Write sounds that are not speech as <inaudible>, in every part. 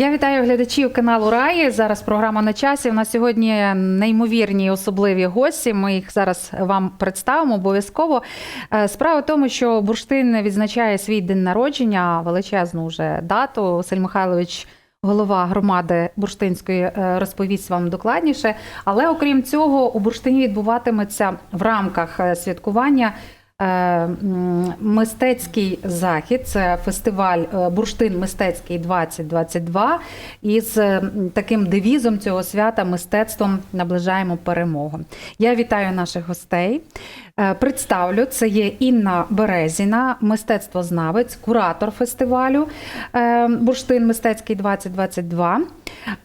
Я вітаю глядачів каналу Раї. Зараз програма на часі. У нас сьогодні неймовірні особливі гості. Ми їх зараз вам представимо обов'язково. Е, Справа в тому, що Бурштин відзначає свій день народження, величезну вже дату. Василь Михайлович. Голова громади Бурштинської е, розповість вам докладніше. Але окрім цього, у Бурштині відбуватиметься в рамках е, святкування мистецький захід. Це фестиваль е, Бурштин Мистецький 2022. Із е, таким девізом цього свята мистецтвом наближаємо перемогу. Я вітаю наших гостей. Е, Представлю, це є Інна Березіна, мистецтвознавець, куратор фестивалю е, Бурштин Мистецький 2022.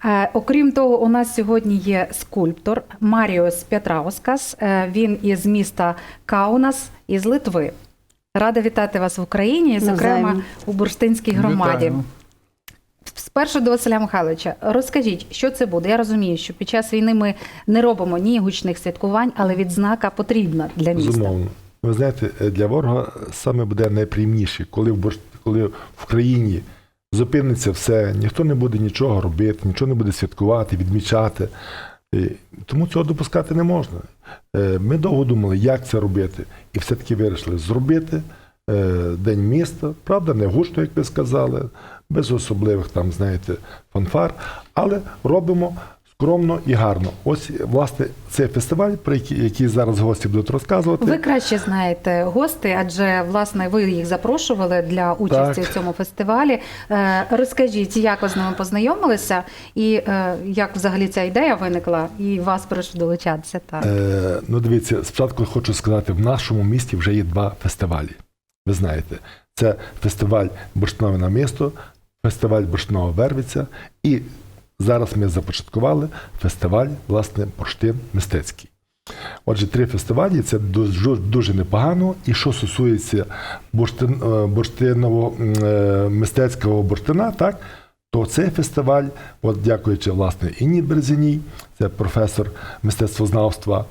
Е, Окрім того, у нас сьогодні є скульптор Маріос Петраускас. Е, Він із міста Каунас із Литви. Рада вітати вас в Україні, і, зокрема у Бурштинській громаді. Спершу до Василя Михайловича, розкажіть, що це буде? Я розумію, що під час війни ми не робимо ні гучних святкувань, але відзнака потрібна для міста. Безумовно. Ви знаєте, е, для ворога саме буде найприємніше, коли в, Борщ- коли в країні зупиниться все, ніхто не буде нічого робити, нічого не буде святкувати, відмічати. Тому цього допускати не можна. Е, Ми довго думали, як це робити, і все-таки вирішили зробити е, День міста. Правда, не гучно, як ви сказали, без особливих там, знаєте, фанфар, але робимо скромно і гарно. Ось, власне, цей фестиваль, про який, який зараз гості будуть розказувати. Ви краще знаєте гости, адже власне ви їх запрошували для участі Так. в цьому фестивалі. Е, Розкажіть, як ви з ними познайомилися, і е, як взагалі ця ідея виникла, і вас прошу долучатися. Так. Е, ну, дивіться, спочатку хочу сказати, в нашому місті вже є два фестивалі. Ви знаєте, це фестиваль Бурштинове на місто, фестиваль Бурштинова Вервиця, і зараз ми започаткували фестиваль, власне, Бурштин Мистецький. Отже, три фестивалі це дуже, непогано. І що стосується бурштин, е, бурштинового е, мистецького бурштина, так, то цей фестиваль, от дякуючи власне Інні Березіній, це професор мистецтвознавства,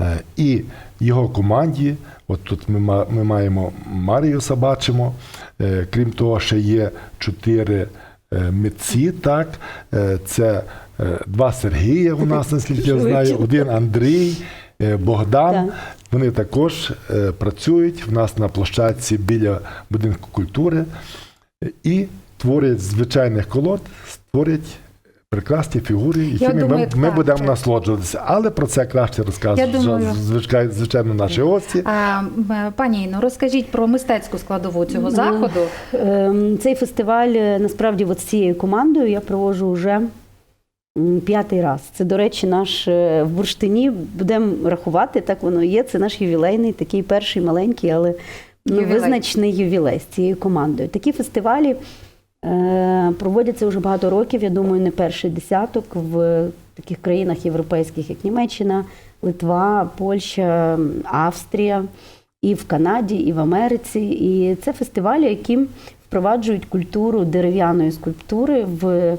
е, і його команді. От тут ми, ми маємо Маріуса, бачимо. Е, Крім того, ще є чотири митці. Так, Е, це е, два Сергія у нас, наскільки я знаю, один Андрій, е, Богдан. Вони також е, працюють в нас на площадці біля будинку культури е, і творять звичайних колод, створять прекрасні фігури, якими думаю, ми, ми так, будемо насолоджуватися. Але про це краще вже, звичайно, звичайно наші гості. А, пані Інно, розкажіть про мистецьку складову цього заходу. Ем, Цей фестиваль е, насправді от з цією командою я проводжу вже п'ятий раз. Це, до речі, наш е, в бурштині будемо рахувати, так воно і є. Це наш ювілейний, такий перший маленький, але ну, Ювілей. визначний ювілей з цією командою. Такі фестивалі проводяться вже багато років. Я думаю, не перший десяток в таких країнах європейських, як Німеччина, Литва, Польща, Австрія. І в Канаді, і в Америці. І це фестивалі, які впроваджують культуру дерев'яної скульптури в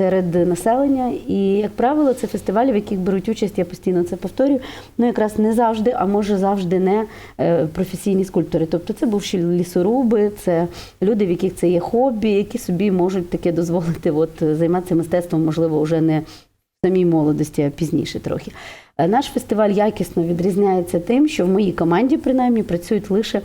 серед населення. І, як правило, це фестивалі, в яких беруть участь, я постійно це повторюю. Ну, якраз не завжди, а може завжди не е, професійні скульптори. Тобто це бувші лісоруби, це люди, в яких це є хобі, які собі можуть таке дозволити от, займатися мистецтвом, можливо, вже не в самій молодості, а пізніше трохи. Е, Наш фестиваль якісно відрізняється тим, що в моїй команді принаймні працюють лише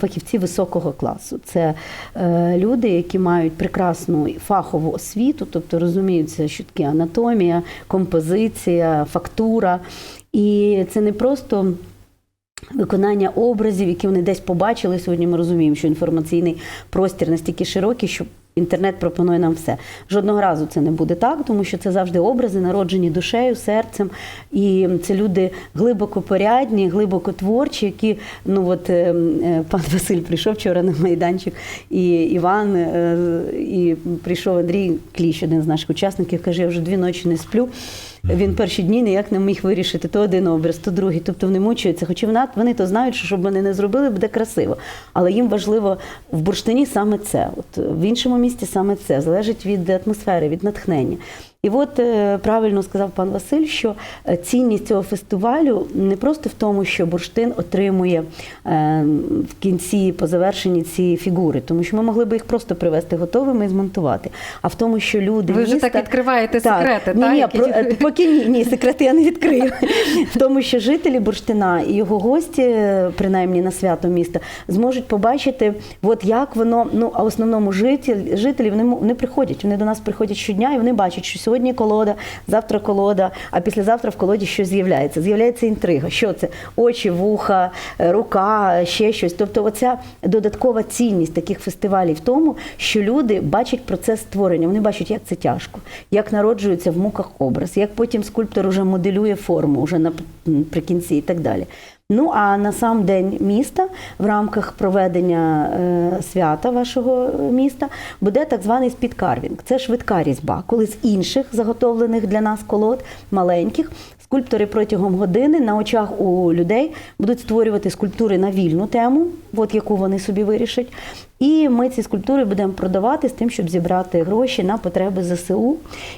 фахівці високого класу. Це е, люди, які мають прекрасну фахову освіту, тобто розуміються, що таке анатомія, композиція, фактура. І це не просто виконання образів, які вони десь побачили. Сьогодні ми розуміємо, що інформаційний простір настільки широкий, що інтернет пропонує нам все. Жодного разу це не буде так, тому що це завжди образи, народжені душею, серцем. І це люди глибоко порядні, глибоко творчі, які ну от е, е, пан Василь прийшов вчора на майданчик, і Іван, е, і прийшов Андрій Кліщ, один з наших учасників, каже: я вже дві ночі не сплю. Він перші дні ніяк не міг вирішити то один образ, то другий. Тобто вони мучаються. Хоча вони то знають, що щоб вони не зробили, буде красиво. Але їм важливо в бурштині саме це. От в іншому місті саме це залежить від атмосфери, від натхнення. І от е, правильно сказав пан Василь, що е, цінність цього фестивалю не просто в тому, що бурштин отримує е, в кінці по завершенні ці фігури, тому що ми могли би їх просто привезти готовими і змонтувати. А в тому, що люди Ви вже міста... так відкриваєте секрети, ні, так, ні, які- про, поки ні, ні, секрети я не відкрию. <laughs> В тому, що жителі бурштина і його гості, принаймні на свято міста, зможуть побачити, от як воно, ну а в основному жителі, жителі вони, вони приходять, вони до нас приходять щодня і вони бачать, що сьогодні колода, завтра колода, а післязавтра в колоді щось з'являється. З'являється інтрига. Що це? Очі, вуха, е, рука, ще щось. Тобто, оця додаткова цінність таких фестивалів в тому, що люди бачать процес створення. Вони бачать, як це тяжко, як народжується в муках образ, як потім скульптор уже моделює форму вже наприкінці і так далі. Ну а на сам день міста в рамках проведення е, свята вашого міста буде так званий спідкарвінг. Це швидка різьба, коли з інших заготовлених для нас колод маленьких скульптори протягом години на очах у людей будуть створювати скульптури на вільну тему, от яку вони собі вирішать. І ми ці скульптури будемо продавати з тим, щоб зібрати гроші на потреби ЗСУ.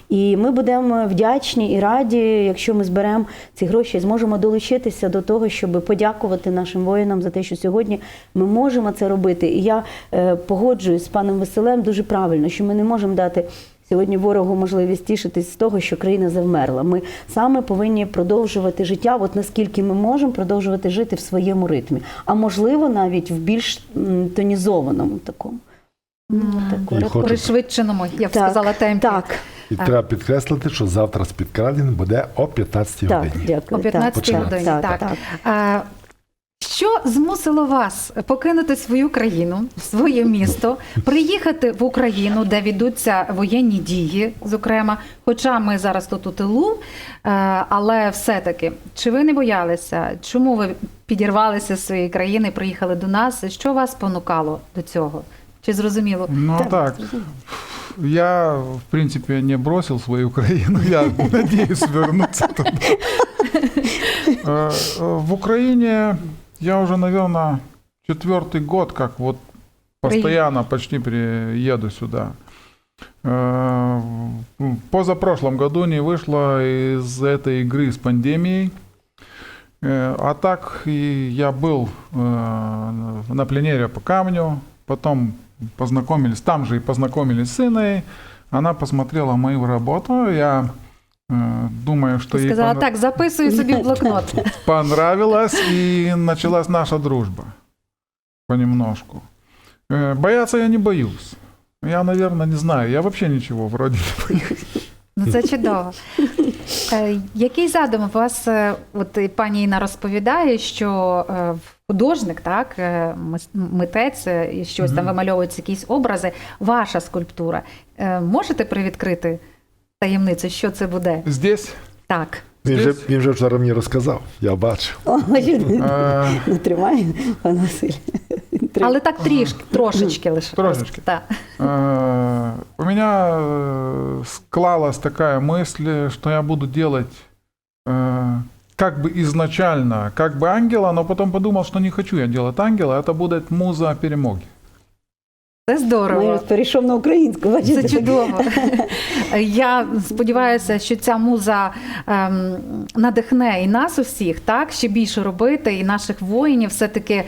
І ми будемо вдячні і раді, якщо ми зберемо ці гроші зможемо долучитися до того, щоб подякувати нашим воїнам за те, що сьогодні ми можемо це робити. І я е, погоджуюсь з паном Василем дуже правильно, що ми не можемо дати. Сьогодні ворогу можливість тішитись з того, що країна завмерла. Ми саме повинні продовжувати життя, от наскільки ми можемо продовжувати жити в своєму ритмі, а можливо навіть в більш тонізованому такому. Ну, так, от. хочу- пришвидшеному, я б Так, сказала, темпі. Так, І треба підкреслити, що завтра спідкрадінг буде о 15 так, годині. дякую. О 15 годині. Так, Так, так. А, що змусило вас покинути свою країну, своє місто, приїхати в Україну, де ведуться воєнні дії, зокрема, хоча ми зараз тут у тилу, е, але все-таки, чи ви не боялися? Чому ви підірвалися з своєї країни, приїхали до нас? Що вас понукало до цього? Чи зрозуміло? Ну так, я, в принципе, не бросил свою Украину, я надеюсь вернуться туда. Э, <laughs> э, В Украине я уже, наверное, четвертый год, как вот постоянно почти приеду сюда. Э, В позапрошлом году не вышло из этой игры с пандемией. Э, А так и я был э, на пленере по камню, потом познакомились, там же и познакомились с Инной. Она посмотрела мою работу, я думаю, что ей Сказала, понра- так, собі в блокнот. <laughs> понравилось, и началась наша дружба понемножку. Э, Бояться я не боюсь. Я, наверное, не знаю, я вообще ничего вроде не боюсь. Ну, це чудово. Е, Який задум у вас, от пані Інна розповідає, що е, художник, так, е, митець, е, і щось там вимальовуються якісь образи, ваша скульптура. Можете привідкрити таємницю, що це буде? Здесь Так. Він вже, він вже вчора мені розказав, я бачив. О, бачите, э, <laughs> не тримає, пан Василь. Але так трішки, трошечки лише. Трошечки. Так. Э, У меня э, склалась такая мысль, что я буду делать э, как бы изначально, как бы ангела, но потом подумал, что не хочу я делать ангела, это будет муза перемоги. Це здорово. Перейшов на українську, бачите? Це чудово. <laughs> Я сподіваюся, що ця муза ем, надихне і нас усіх, так ще більше робити, і наших воїнів все-таки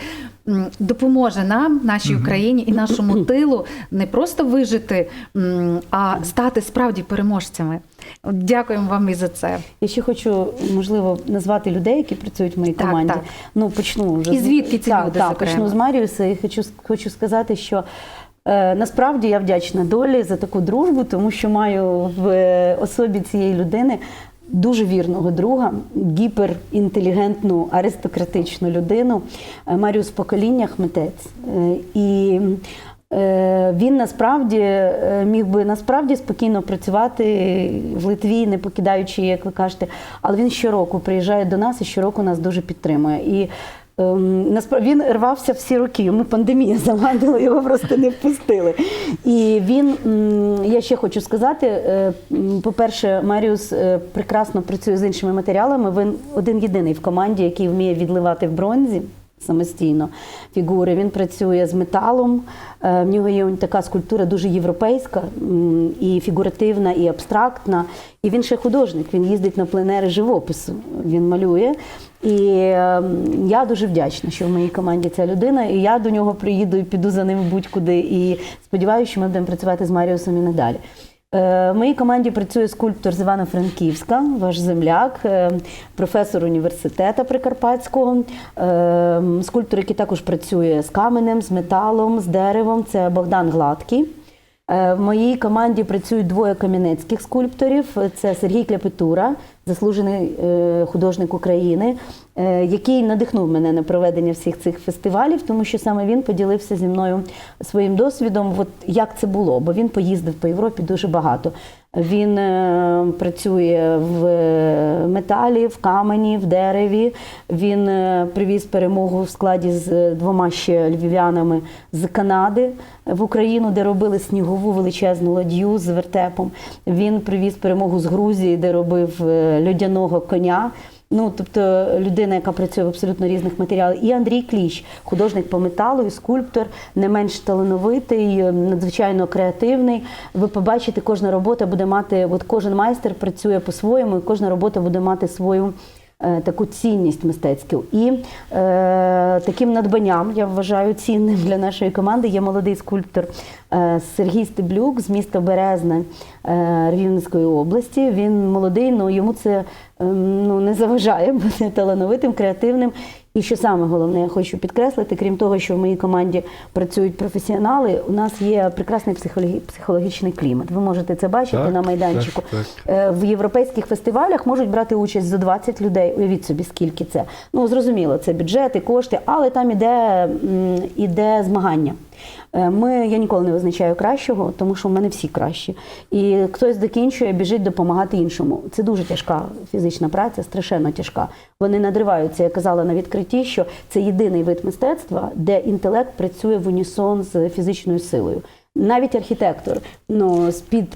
м, допоможе нам, нашій Україні і нашому <clears throat> тилу не просто вижити, м, а стати справді переможцями. Дякуємо вам і за це. Я ще хочу, можливо, назвати людей, які працюють в моїй Так, команді. так. Ну, почну вже. І звідки ці так, люди, Так, зокрема? почну з Маріуса і хочу, хочу сказати, що насправді я вдячна долі за таку дружбу, тому що маю в е, особі цієї людини дуже вірного друга, гіперінтелігентну, аристократичну людину. Е, Маріус митець. Е, і Е, Він насправді е, міг би насправді спокійно працювати в Литві, не покидаючи, як ви кажете, але він щороку приїжджає до нас і щороку нас дуже підтримує. І він рвався всі роки. Йому пандемія <laughs> завадила, його просто не впустили. І він, я ще хочу сказати: е, по-перше, Маріус е, прекрасно працює з іншими матеріалами. Він один єдиний в команді, який вміє відливати в бронзі. самостійно фігури. Він працює з металом. Е, В нього є така скульптура дуже європейська, і фігуративна, і абстрактна. І він ще художник. Він їздить на пленери живопису. Він малює. І е, я дуже вдячна, що в моїй команді ця людина. І я до нього приїду і піду за ним будь-куди. І сподіваюся, що ми будемо працювати з Маріусом і надалі. Е, В моїй команді працює скульптор з Івано-Франківська, ваш земляк, е, професор університету Прикарпатського, е, скульптор, який також працює з каменем, з металом, з деревом. Це Богдан Гладкий. Е, В моїй команді працюють двоє кам'янецьких скульпторів. Це Сергій Кляпетура, заслужений е, художник України, е, який надихнув мене на проведення всіх цих фестивалів, тому що саме він поділився зі мною своїм досвідом, от як це було, бо він поїздив по Європі дуже багато. Він е, працює в металі, в камені, в дереві. Він е, привіз перемогу в складі з двома ще львів'янами з Канади в Україну, де робили снігову величезну ладью з вертепом. Він привіз перемогу з Грузії, де робив е, льодяного коня. Ну, тобто людина, яка працює в абсолютно різних матеріалах. І Андрій Кліщ, художник по металу і скульптор, не менш талановитий, надзвичайно креативний. Ви побачите, кожна робота буде мати, от кожен майстер працює по-своєму, і кожна робота буде мати свою. Е, Таку цінність мистецьку. І е, таким надбанням, я вважаю, цінним для нашої команди є молодий скульптор е, Сергій Стеблюк з міста Березне е, Рівненської області. Він молодий, але йому це ем, ну, не заважає бути талановитим, креативним. І що саме головне, я хочу підкреслити, крім того, що в моїй команді працюють професіонали, у нас є прекрасний психологі- психологічний клімат. Ви можете це бачити Так, на майданчику. так, так. В європейських фестивалях можуть брати участь за 20 людей. Уявіть собі, скільки це. Ну зрозуміло, це бюджети, кошти, але там іде, іде змагання. Е, Ми, я ніколи не визначаю кращого, тому що в мене всі кращі. І хтось закінчує, біжить допомагати іншому. Це дуже тяжка фізична праця, страшенно тяжка. Вони надриваються. Я казала на відкритті, що це єдиний вид мистецтва, де інтелект працює в унісон з фізичною силою. Навіть архітектор ну, з-під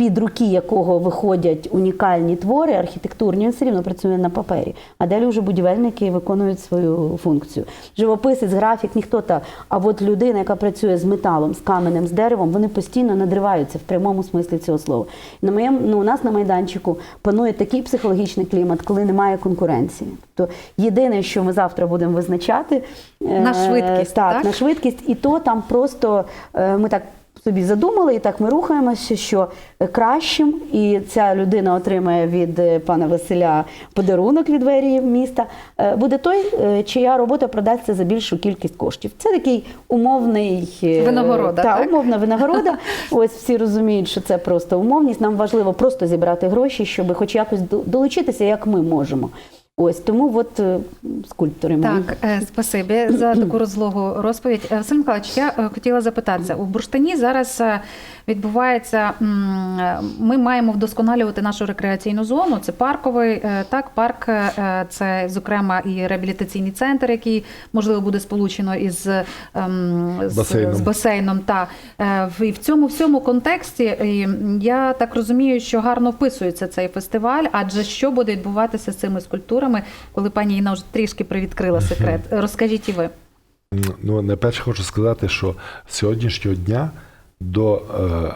під руки якого виходять унікальні твори архітектурні, він все рівно працює на папері. А далі вже будівельники виконують свою функцію. Живописець, графік, ніхто та. А от людина, яка працює з металом, з каменем, з деревом, вони постійно надриваються в прямому смислі цього слова. На моєму, ну, у нас на майданчику панує такий психологічний клімат, коли немає конкуренції. Тобто єдине, що ми завтра будемо визначати На е, швидкість, так, так? на швидкість, і то там просто е, ми так собі задумали, і так ми рухаємося, що кращим, і ця людина отримає від е, пана Василя подарунок від двері міста. е, Буде той, е, чия робота продасться за більшу кількість коштів. Це такий умовний е, Винагорода, та, так? умовна винагорода. <laughs> Ось всі розуміють, що це просто умовність. Нам важливо просто зібрати гроші, щоб хоч якось до- долучитися, як ми можемо. Ось тому от е, скульптори мої. Так, е, спасибі за <clears throat> таку розлогу розповідь. Е, Василь Миколаївич, я е, хотіла запитатися. У Бурштині зараз е, відбувається. е, Ми маємо вдосконалювати нашу рекреаційну зону. Це парковий е, так, парк, е, це зокрема і реабілітаційний центр, який можливо буде сполучено із ем, з Басейном. з басейном. Та Е, і в цьому всьому контексті я так розумію, що гарно вписується цей фестиваль. Адже що буде відбуватися з цими скульптурами, коли пані Інна вже трішки привідкрила секрет? Розкажіть і ви. Ну, найперше хочу сказати, що з сьогоднішнього дня до е,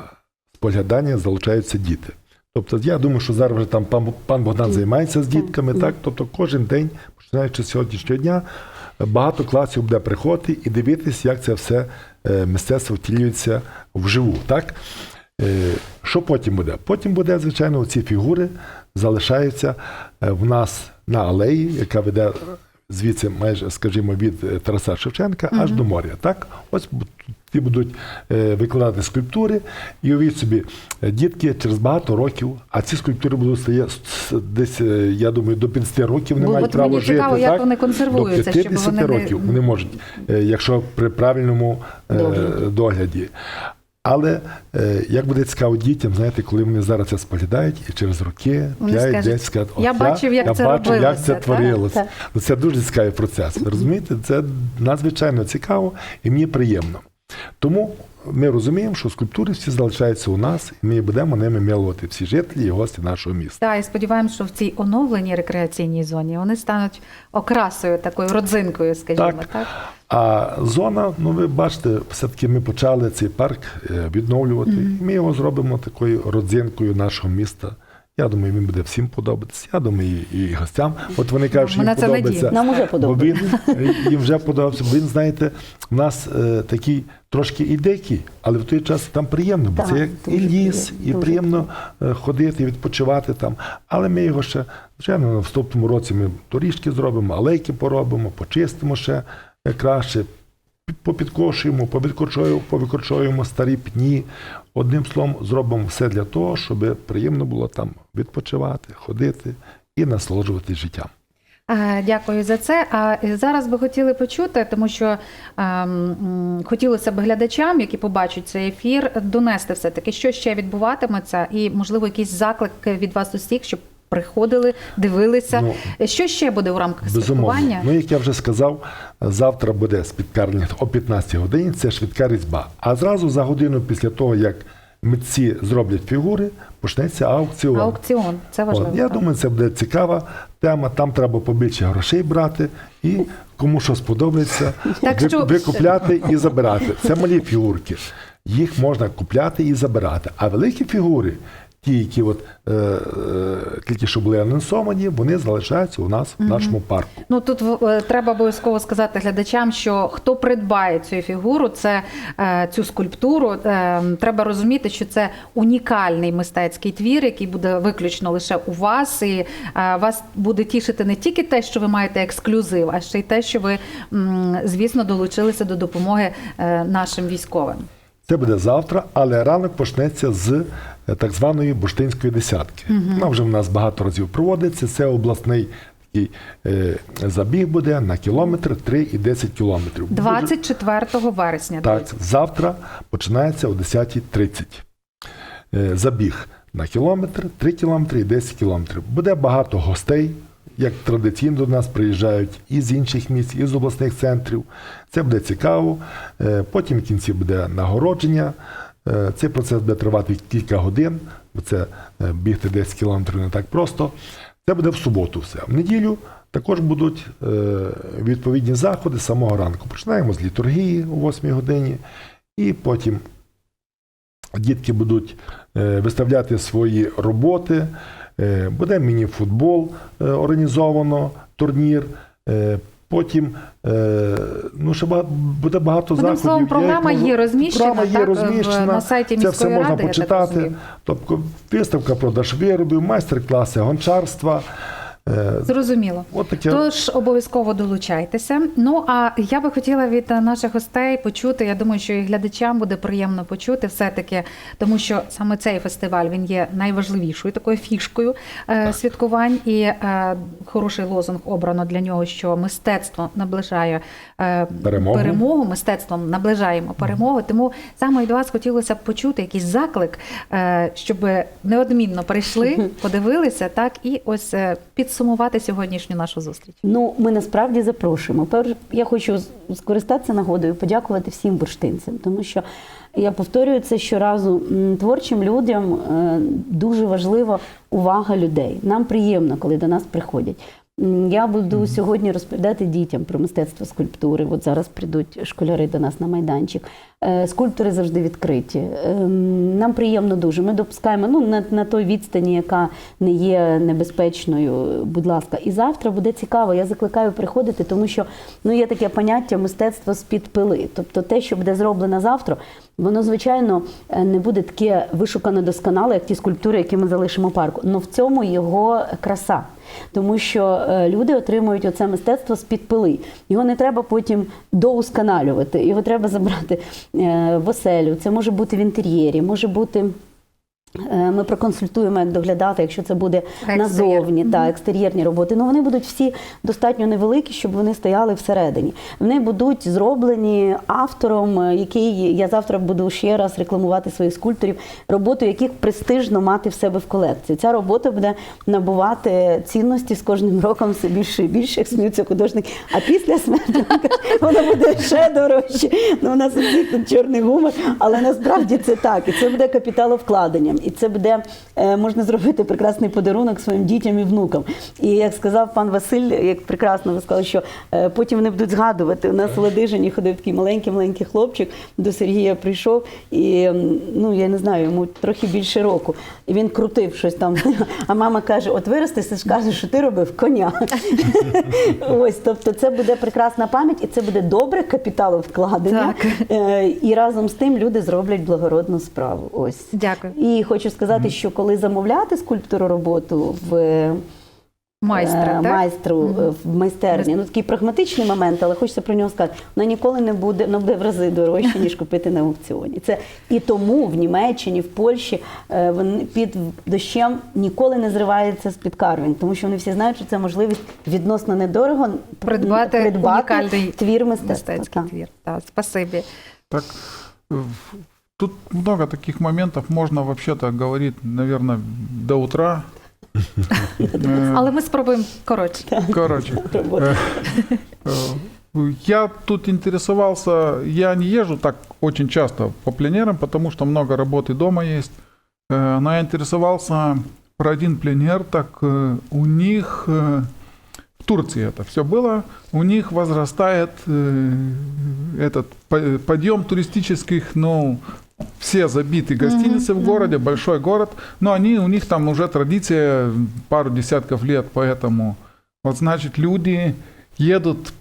споглядання залучаються діти. Тобто, я думаю, що зараз вже там пан, пан Богдан займається з дітками, так? Тобто кожен день, починаючи з сьогоднішнього дня, багато класів буде приходити і дивитися, як це все е, мистецтво втілюється вживу. Так? Е, Що потім буде? Потім буде, звичайно, ці фігури залишаються е, в нас на алеї, яка веде звідси, майже, скажімо, від е, Тараса Шевченка аж до моря. Так? Ось ті будуть е, викладати скульптури, і уявіть собі, е, дітки через багато років, а ці скульптури будуть стояти десь, я думаю, до 50 років не Бо мають от право мені жити. цікаво, як так? вони консервуються, До щоб 50 вони не- вони можуть, якщо при правильному е, Догляді. Але е, як буде цікаво дітям, знаєте, коли вони зараз це споглядають, і через роки, п'ять 5 скажуть, 10 скажуть, «Я бачив, як я це бачив, як це творилося. Ну, Це дуже цікавий процес. Розумієте? Це надзвичайно цікаво і мені приємно. Тому ми розуміємо, що скульптури всі залишаються у нас, і ми будемо ними милувати всі жителі і гості нашого міста. Так, і сподіваємося, що в цій оновленій рекреаційній зоні вони стануть окрасою, такою родзинкою, скажімо так. Так. А зона, ну ви бачите, все-таки ми почали цей парк е, відновлювати. І ми його зробимо такою родзинкою нашого міста. Я думаю, він буде всім подобатися. Я думаю, і, і гостям. От вони кажуть, що їм це надіє. подобається. Нам уже Бо подобається. він їм вже подобався. Бо він, знаєте, у нас е, такий трошки і дикий, але в той час там приємно, бо Так, це як і ліс, і приємно е, ходити, відпочивати там. Але ми його ще, звичайно, в наступному році ми доріжки зробимо, алейки поробимо, почистимо ще е, краще. Пі- Попідкошуємо, повідкорчуємо, повикорчуємо старі пні. Одним словом, зробимо все для того, щоб приємно було там відпочивати, ходити і насолоджуватись життям. Е, Дякую за це. А зараз би хотіли почути, тому що ем, хотілося б глядачам, які побачать цей ефір, донести все таки, що ще відбуватиметься, і можливо якийсь заклик від вас усіх, щоб приходили, дивилися. Ну, що ще буде у рамках святкування? Ну, як я вже сказав, завтра буде спідкарня о 15 годині, це швидка різьба. А зразу за годину після того, як митці зроблять фігури, почнеться аукціон. Аукціон, це важливо. От, я так. думаю, це буде цікава тема. Там треба побільше грошей брати і кому що сподобається, Так ви- що- викупляти і <laughs> забирати. Це малі фігурки. Їх можна купляти і забирати. А великі фігури, ті, які от, е, е, тільки що були анонсовані, вони залишаються у нас в нашому парку. Ну тут е, треба обов'язково сказати глядачам, що хто придбає цю фігуру, це е, цю скульптуру, е, треба розуміти, що це унікальний мистецький твір, який буде виключно лише у вас, і е, вас буде тішити не тільки те, що ви маєте ексклюзив, а ще й те, що ви, м, звісно, долучилися до допомоги е, нашим військовим. Це буде завтра, але ранок почнеться з так званої бурштинської десятки. Вона вже в нас багато разів проводиться. Це обласний такий е, забіг буде на кілометр 3 і 10 кілометрів. 24 вересня. Так, завтра починається о 10.30. Е, Забіг на кілометр, 3 кілометри і 10 кілометрів. Буде багато гостей, як традиційно до нас приїжджають і з інших місць, і з обласних центрів. Це буде цікаво. Е, Потім в кінці буде нагородження. Е, Цей процес буде тривати кілька годин, бо це е, бігти 10 кілометрів не так просто. Це буде в суботу все. В неділю також будуть е, відповідні заходи з самого ранку. Починаємо з літургії о 8 годині, і потім дітки будуть виставляти свої роботи. Буде міні-футбол організовано, турнір. Потім е, ну, ще багато, буде багато Одним заходів. словом, програма я, є розміщена, програма є так, розміщена. на сайті Це все міської можна ради, почитати. Тобто виставка продаж виробів, майстер-класи гончарства. Е, Зрозуміло. От таке. Тож обов'язково долучайтеся. Ну а я би хотіла від наших гостей почути. Я думаю, що і глядачам буде приємно почути все-таки, тому що саме цей фестиваль він є найважливішою такою фішкою е, святкувань, і е, хороший лозунг обрано для нього, що мистецтво наближає е, Перемогу. перемогу, мистецтвом наближаємо перемогу. Тому саме від вас хотілося б почути якийсь заклик, е, щоб неодмінно прийшли, <laughs> подивилися, так і ось е, підсумувати сьогоднішню нашу зустріч. Ну, ми насправді запрошуємо. Перш я хочу скористатися нагодою, подякувати всім бурштинцям, тому що я повторюю це щоразу. Творчим людям е, дуже важлива увага людей. Нам приємно, коли до нас приходять. Я буду сьогодні розповідати дітям про мистецтво скульптури. От зараз прийдуть школяри до нас на майданчик. Е, Скульптори завжди відкриті. Ем, Нам приємно дуже. Ми допускаємо ну, на, на той відстані, яка не є небезпечною, будь ласка. І завтра буде цікаво. Я закликаю приходити, тому що ну, є таке поняття мистецтво з-під пили. Тобто те, що буде зроблено завтра, воно, звичайно, е, не буде таке вишукано досконале, як ті скульптури, які ми залишимо парку. Але в цьому його краса. Тому що е, люди отримують оце мистецтво з-під пили. Його не треба потім доусконалювати. Його треба забрати в оселю. Це може бути в інтер'єрі, може бути Е, Ми проконсультуємо, як доглядати, якщо це буде Екстер'єр. назовні та екстер'єрні роботи. Ну вони будуть всі достатньо невеликі, щоб вони стояли всередині. Вони будуть зроблені автором, е, який я завтра буду ще раз рекламувати своїх скульпторів, роботу яких престижно мати в себе в колекції. Ця робота буде набувати цінності з кожним роком все більше і більше, як сміються художники. А після смерті вона буде ще дорожче. Ну, у нас тут чорний гумор, але насправді це так. І це буде капіталовкладенням. І це буде е, можна зробити прекрасний подарунок своїм дітям і внукам. І як сказав пан Василь, як прекрасно ви сказали, що е, потім вони будуть згадувати. У нас в Ладижині ходив такий маленький-маленький хлопчик, до Сергія прийшов, і ну я не знаю, йому трохи більше року. І він крутив щось там. А мама каже: от виростеш, ти ж кажеш, що ти робив коня. <laughs> Ось, тобто, це буде прекрасна пам'ять, і це буде добре капіталовкладення. Так. Е, І разом з тим люди зроблять благородну справу. Ось. Дякую. І хочу сказати, що коли замовляти скульптору роботу в е, Майстра, так? майстру е, в майстерні, ну такий прагматичний момент, але хочеться про нього сказати, вона ніколи не буде, вона буде в рази дорожче, ніж <laughs> купити на аукціоні. Це і тому в Німеччині, в Польщі е, вони під дощем ніколи не зривається з під карвінг, тому що вони всі знають, що це можливість відносно недорого Придбати унікальний твір мистецтва. Мистецький Так. твір. Так, спасибі. Так, тут много таких моментов, можно вообще-то говорить, наверное, до утра. <laughs> Але ми спробуємо коротше. Короче, э, э, я тут интересовался, я не езжу так очень часто по пленерам, потому что много работы дома есть, Э, но я интересовался про один пленер, так у них в Турции это все было, у них возрастает этот по- подъем туристических, ну, все забиты гостиницы в городе, большой город, но они, у них там уже традиция пару десятков лет, поэтому вот значит люди едут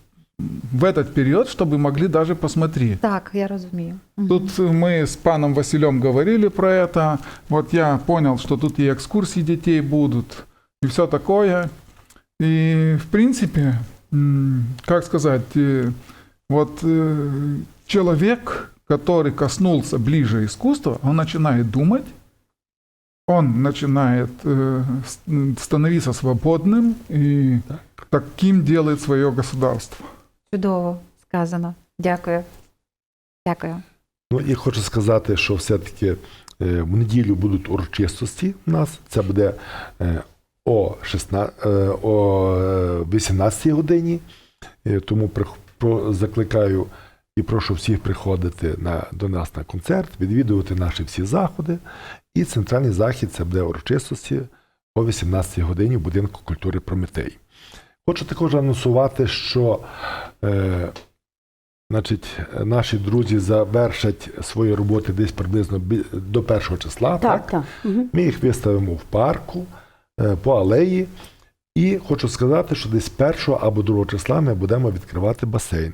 в этот период, чтобы могли даже посмотреть. Так, я розумію. Мгм. Тут мы с паном Василем говорили про это. Вот я понял, что тут и экскурсии детей будут, и все такое. И, в принципе, как сказать, э, вот э, человек, который коснулся ближе искусства, он начинает думать, он начинает э, с- м, становиться свободным, и таким делает свое государство. Чудово сказано. Дякую. Дякую. Ну і хочу сказати, що все-таки е, в неділю будуть урочистості у нас. Це буде е, о, 16, е, о 18 годині. Е, Тому прих- про- закликаю і прошу всіх приходити на, до нас на концерт, відвідувати наші всі заходи. І центральний захід це буде урочистості о 18 годині в будинку культури Прометей. Хочу також анонсувати, що е, Значить, наші друзі завершать свої роботи десь приблизно до першого числа. Так, так. Мгм. Ми їх виставимо в парку е, по алеї. І хочу сказати, що десь першого або другого числа ми будемо відкривати басейн.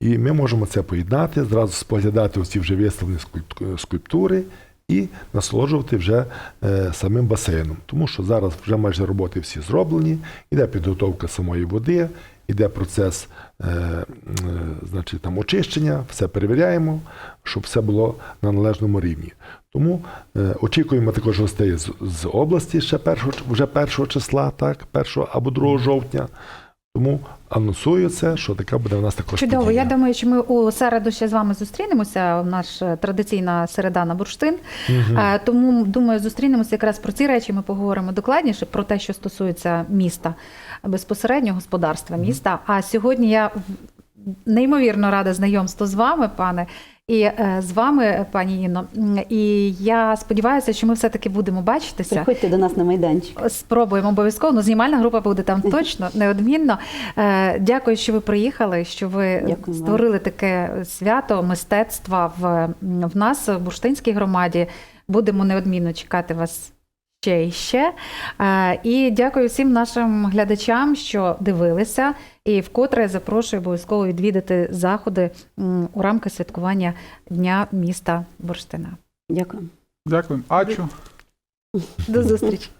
І ми можемо це поєднати, зразу споглядати усі вже виставлені скульп- скульптури і насолоджувати вже е, самим басейном. Тому що зараз вже майже роботи всі зроблені, іде підготовка самої води, іде процес е, е, значить, там, очищення, все перевіряємо, щоб все було на належному рівні. Тому е, очікуємо також гостей з, області ще першого, вже першого числа, так, першого або 2 жовтня. Тому анонсую це, що така буде в нас також. Чудово. подія. Я думаю, що ми у середу ще з вами зустрінемося. Наша традиційна середа на бурштин. Е, Тому думаю, зустрінемося якраз про ці речі. Ми поговоримо докладніше про те, що стосується міста безпосередньо господарства міста. А сьогодні я неймовірно рада знайомству з вами, пане. І е, з вами, пані Інно, і я сподіваюся, що ми все-таки будемо бачитися. Приходьте до нас на майданчик. Спробуємо обов'язково. Ну, знімальна група буде там точно, неодмінно. Е, Дякую, що ви приїхали, що ви Дякую вам. створили таке свято мистецтва в, в нас, в Бурштинській громаді. Будемо неодмінно чекати вас ще і ще. Е, І дякую всім нашим глядачам, що дивилися. І вкотре запрошую обов'язково відвідати заходи у рамках святкування Дня міста Бурштина. Дякую. Дякую. Ачу. До зустрічі.